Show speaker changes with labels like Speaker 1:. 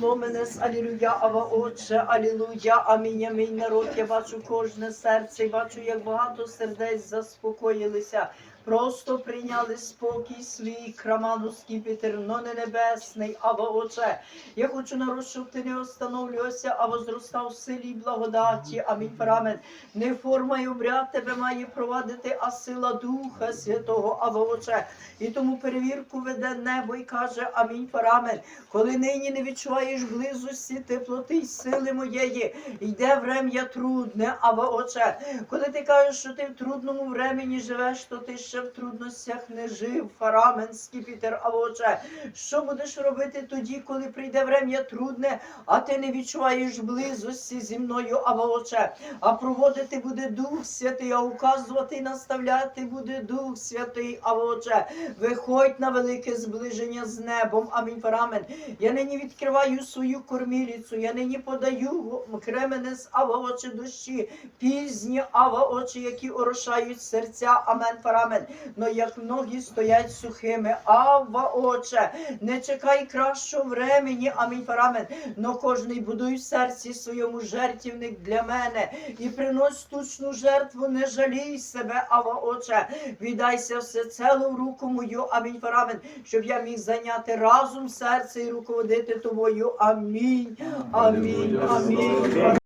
Speaker 1: Ломенес, алілуя, ава отче, алілуя, амінь, амінь, народ, я бачу кожне серце, і бачу, як багато сердець заспокоїлися. Просто прийняли спокій свій, краману скіпітер, но не небесний, ава отче. Я хочу народ, щоб ти не остановлювався, а возростав в силі й благодаті. Амінь, парамен. Не форма й обряд тебе має провадити, а сила Духа Святого, ава отче. І тому перевірку веде небо і каже Амінь, парамен. Коли нині не відчуваєш близості, теплоти й сили моєї, йде врем'я трудне, або отче. Коли ти кажеш, що ти в трудному времені живеш, то ти ще в трудностях не жив, фарамен, скіпітер, або отче. Що будеш робити тоді, коли прийде врем'я трудне, а ти не відчуваєш близості зі мною, або отче. А проводити буде Дух Святий, а указувати і наставляти буде Дух Святий, або отче. Виходь на велике зближення з небом. Амінь. Парамен. Я нині відкриваю свою корміліцю, я нині подаю кремене ава очі душі, пізні ава очі, які орошають серця. Амен. Парамен. Но як ноги стоять сухими, ава оче, не чекай кращого времені. Амінь. Парамен. Но кожний будуй в серці своєму жертівник для мене і принось тучну жертву, не жалій себе, ава оче. Віддайся все цело в руку мою, амінь, парамен, щоб я міг зайняти разом серце і руководити тобою. Амінь. Амінь. Амінь.